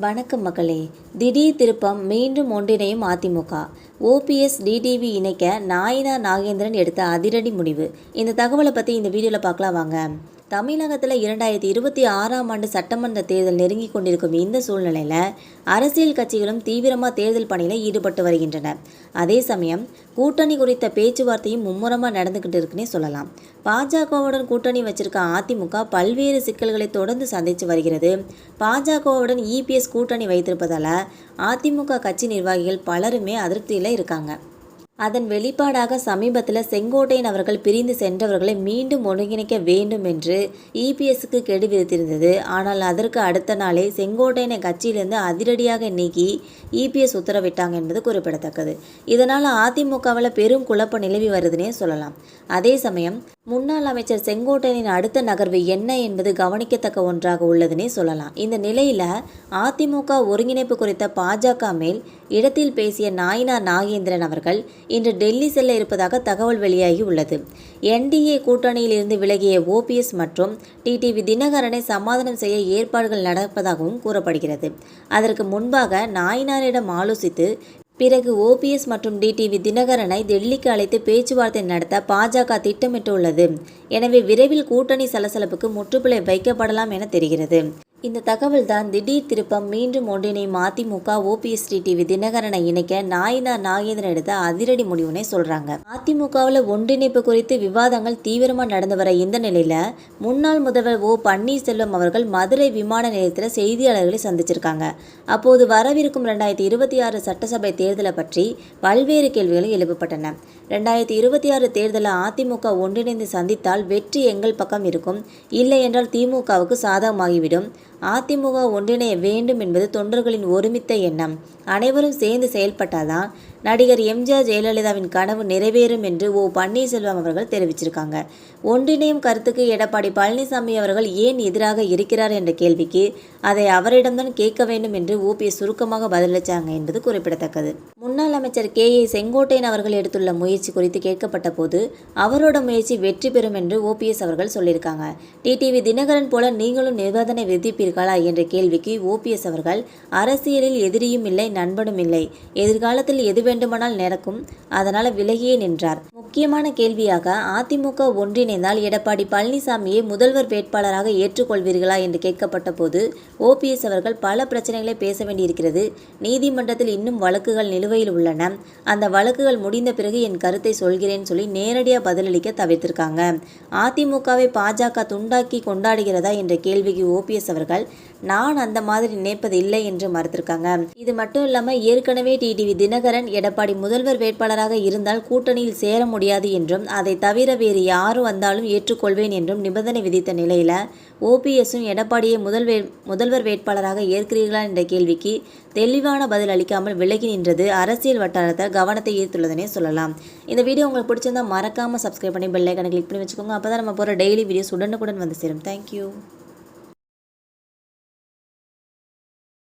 வணக்கம் மக்களே திடீர் திருப்பம் மீண்டும் ஒன்றிணையும் அதிமுக. ஓபிஎஸ் டிடிவி இணைக்க நாயினா நாகேந்திரன் எடுத்த அதிரடி முடிவு. இந்த தகவலை பற்றி இந்த வீடியோவில் பார்க்கலாம் வாங்க. தமிழகத்தில் இரண்டாயிரத்தி இருபத்தி ஆறாம் ஆண்டு சட்டமன்ற தேர்தல் நெருங்கி கொண்டிருக்கும் இந்த சூழ்நிலையில் அரசியல் கட்சிகளும் தீவிரமாக தேர்தல் பணியில் ஈடுபட்டு வருகின்றன அதே சமயம் கூட்டணி குறித்த பேச்சுவார்த்தையும் மும்முரமாக நடந்துக்கிட்டு இருக்குன்னே சொல்லலாம். பாஜகவுடன் கூட்டணி வச்சிருக்க அதிமுக பல்வேறு சிக்கல்களை தொடர்ந்து சந்தித்து வருகிறது. பாஜகவுடன் இபிஎஸ் கூட்டணி வைத்திருப்பதால் அதிமுக கட்சி நிர்வாகிகள் பலருமே அதிருப்தியில் இருக்காங்க. அதன் வெளிப்பாடாக சமீபத்தில் செங்கோட்டையன் அவர்கள் பிரிந்து சென்றவர்களை மீண்டும் ஒருங்கிணைக்க வேண்டும் என்று இபிஎஸ்க்கு கெடு விதித்திருந்தது. ஆனால் அதற்கு அடுத்த நாளே செங்கோட்டையனை கட்சியிலிருந்து அதிரடியாக நீக்கி இபிஎஸ் உத்தரவிட்டாங்க என்பது குறிப்பிடத்தக்கது. இதனால் அதிமுகவில் பெரும் குழப்ப நிலவி வருதுன்னே சொல்லலாம். அதே சமயம் முன்னாள் அமைச்சர் செங்கோட்டையனின் அடுத்த நகர்வு என்ன என்பது கவனிக்கத்தக்க ஒன்றாக உள்ளதுன்னே சொல்லலாம். இந்த நிலையில் அதிமுக ஒருங்கிணைப்பு குறித்த பாஜக மேல் இடத்தில் பேசிய நாயினா நாகேந்திரன் அவர்கள் இன்று டெல்லி செல்ல இருப்பதாக தகவல் வெளியாகி உள்ளது. என்டிஏ கூட்டணியில் இருந்து விலகிய ஓபிஎஸ் மற்றும் டிடிவி தினகரனை சமாதானம் செய்ய ஏற்பாடுகள் நடப்பதாகவும் கூறப்படுகிறது. அதற்கு முன்பாக நாயினாரிடம் ஆலோசித்து பிறகு ஓபிஎஸ் மற்றும் டிடிவி தினகரனை டெல்லிக்கு அழைத்து பேச்சுவார்த்தை நடத்த பாஜக திட்டமிட்டுள்ளது. எனவே விரைவில் கூட்டணி சலசலப்புக்கு முற்றுப்புள்ளி வைக்கப்படலாம் என தெரிகிறது. இந்த தகவல் தான் திடீர் திருப்பம் மீண்டும் ஒன்றினை மதிமுக ஓபிஎஸ் டிடிவி தினகரனை இணைக்க நாயினா நாகேந்திரன் எடுத்த அதிரடி முடிவுனை சொல்றாங்க. அதிமுகவில் ஒன்றிணைப்பு குறித்து விவாதங்கள் தீவிரமாக நடந்து வர இந்த நிலையில முன்னாள் முதல்வர் ஓ பன்னீர்செல்வம் அவர்கள் மதுரை விமான நிலையத்தில் செய்தியாளர்களை சந்திச்சிருக்காங்க. அப்போது வரவிருக்கும் ரெண்டாயிரத்தி இருபத்தி ஆறு சட்டசபை தேர்தலை பற்றி பல்வேறு கேள்விகள் எழுப்பப்பட்டன. ரெண்டாயிரத்தி இருபத்தி ஆறு தேர்தலை அதிமுக ஒன்றிணைந்து சந்தித்தால் வெற்றி எங்கள் பக்கம் இருக்கும். இல்லை என்றால் திமுகவுக்கு சாதகமாகிவிடும். அதிமுக ஒன்றிணைய வேண்டும் என்பது தொண்டர்களின் ஒருமித்த எண்ணம். அனைவரும் சேர்ந்து செயல்பட்டால்தான் நடிகர் எம்ஜிஆர் ஜெயலலிதாவின் கனவு நிறைவேறும் என்று ஓ பன்னீர்செல்வம் அவர்கள் தெரிவிச்சிருக்காங்க. ஒன்றிணையும் கருத்துக்கு எடப்பாடி பழனிசாமி அவர்கள் ஏன் எதிராக இருக்கிறார் என்ற கேள்விக்கு அதை அவரிடம்தான் கேட்க வேண்டும் என்று ஓபிஎஸ் சுருக்கமாக பதிலளித்தாங்க என்பது குறிப்பிடத்தக்கது. முன்னாள் அமைச்சர் கே ஏ செங்கோட்டையன் அவர்கள் எடுத்துள்ள முயற்சி குறித்து கேட்கப்பட்ட போது அவரோட முயற்சி வெற்றி பெறும் என்று ஓபிஎஸ் அவர்கள் சொல்லியிருக்காங்க. டிடிவி தினகரன் போல நீங்களும் நிபந்தனை விதிப்பீர்களா என்ற கேள்விக்கு ஓபிஎஸ் அவர்கள் அரசியலில் எதிரியும் இல்லை நண்பனும் இல்லை. எதிர்காலத்தில் எது வேண்டுமானால் நடக்கும். அதனால் விலகியே நின்றார். முக்கியமான கேள்வியாக அதிமுக ஒன்றிணைந்தால் எடப்பாடி பழனிசாமியை முதல்வர் வேட்பாளராக ஏற்றுக்கொள்வீர்களா என்று கேட்கப்பட்ட போது ஓபிஎஸ் அவர்கள் பல பிரச்சனைகளை பேச வேண்டியிருக்கிறது. நீதிமன்றத்தில் இன்னும் வழக்குகள் நிலுவையில் உள்ளன. அந்த வழக்குகள் முடிந்த பிறகு என் கருத்தை சொல்கிறேன் சொல்லி நேரடியாக பதிலளிக்க தவிர்த்திருக்காங்க. அதிமுகவை பாஜக துண்டாக்கி கொண்டாடுகிறதா என்ற கேள்விக்கு ஓபிஎஸ் அவர்கள் நான் அந்த மாதிரி நினைப்பது இல்லை என்று மறுத்திருக்காங்க. இது மட்டும் இல்லாமல் ஏற்கனவே டிடிவி தினகரன் எடப்பாடி முதல்வர் வேட்பாளராக இருந்தால் கூட்டணியில் சேர முடியாது என்றும் அதை தவிர வேறு யார் வந்தாலும் ஏற்றுக்கொள்வேன் என்றும் நிபந்தனை விதித்த நிலையில் ஓபிஎஸும் எடப்பாடியை முதல் வே முதல்வர் வேட்பாளராக ஏற்கிறீர்களா என்ற கேள்விக்கு தெளிவான பதில் அளிக்காமல் விலகி நின்றது அரசியல் வட்டாரத்தில் கவனத்தை ஈர்த்துள்ளதுனே சொல்லலாம். இந்த வீடியோ உங்களுக்கு பிடிச்சிருந்தா மறக்காமல் சப்ஸ்கிரைப் பண்ணி பெல்லைக்கனை கிளிக் பண்ணி வச்சுக்கோங்க. அப்போ தான் நம்ம போகிற டெய்லி வீடியோஸ் உடனுக்குடன் வந்து சேரும். தேங்க்யூ